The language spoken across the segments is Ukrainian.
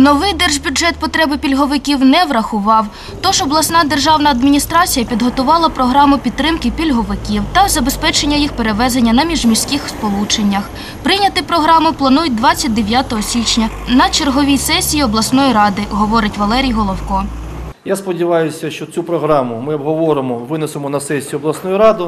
Новий держбюджет потреби пільговиків не врахував. Тож обласна державна адміністрація підготувала програму підтримки пільговиків та забезпечення їх перевезення на міжміських сполученнях. Прийняти програму планують 29 січня на черговій сесії обласної ради, говорить Валерій Головко. Я сподіваюся, що цю програму ми обговоримо, винесемо на сесію обласної ради,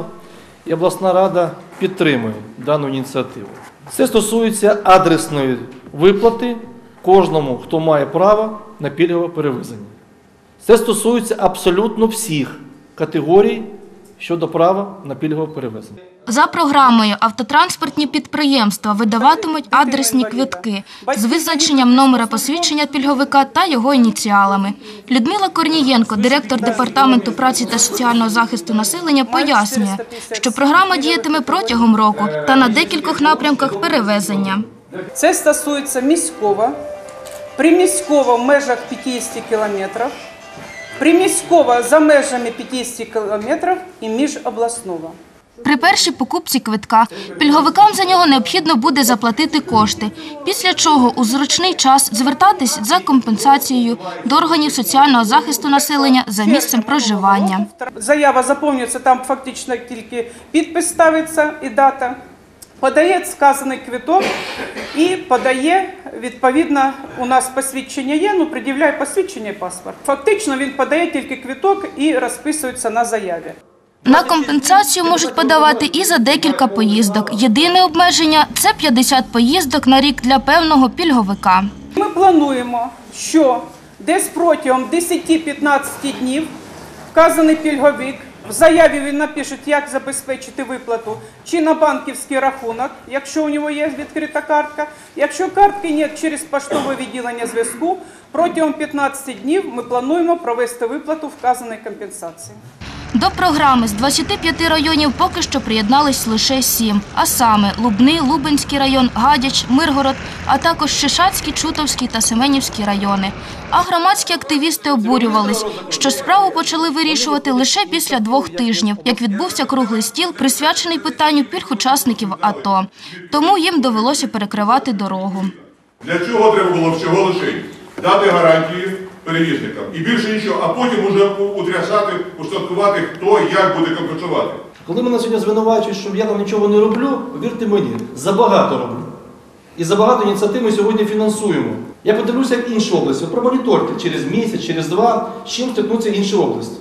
і обласна рада підтримує дану ініціативу. Це стосується адресної виплати кожному, хто має право на пільгове перевезення. Це стосується абсолютно всіх категорій щодо права на пільгове перевезення. За програмою автотранспортні підприємства видаватимуть адресні квитки з визначенням номера посвідчення пільговика та його ініціалами. Людмила Корнієнко, директор департаменту праці та соціального захисту населення, пояснює, що програма діятиме протягом року та на декількох напрямках перевезення. Це стосується міського, приміського в межах 50 кілометрів, приміського за межами 50 кілометрів і міжобласного. При першій покупці квитка пільговикам за нього необхідно буде заплатити кошти, після чого у зручний час звертатись за компенсацією до органів соціального захисту населення за місцем проживання. Заява заповнюється, там фактично тільки підпис ставиться і дата. Подає сказаний квиток і подає, відповідно, у нас посвідчення є, ну пред'являє посвідчення і паспорт. Фактично він подає тільки квиток і розписується на заяві. На компенсацію можуть подавати і за декілька поїздок. Єдине обмеження – це 50 поїздок на рік для певного пільговика. Ми плануємо, що десь протягом 10-15 днів вказаний пільговик в заяві він напише, як забезпечити виплату, чи на банківський рахунок, якщо у нього є відкрита картка. Якщо картки немає через поштове відділення зв'язку, протягом 15 днів ми плануємо провести виплату вказаної компенсації. До програми з 25 районів поки що приєднались лише сім, а саме Лубни, Лубенський район, Гадяч, Миргород, а також Шишацький, Чутовський та Семенівський райони. А громадські активісти обурювались, що справу почали вирішувати лише після двох тижнів, як відбувся круглий стіл, присвячений питанню пільг учасників АТО. Тому їм довелося перекривати дорогу. Для чого треба було всього лише дати гарантії перевізникам і більше нічого, а потім уже утрясати, устаткувати, хто як буде компенсувати. Коли мене сьогодні звинувачують, що я там нічого не роблю, повірте мені, забагато роблю. І забагато ініціатив ми сьогодні фінансуємо. Я подивлюся, як інші області. Промоніторте через місяць, через два, з чим стикнуться інші області.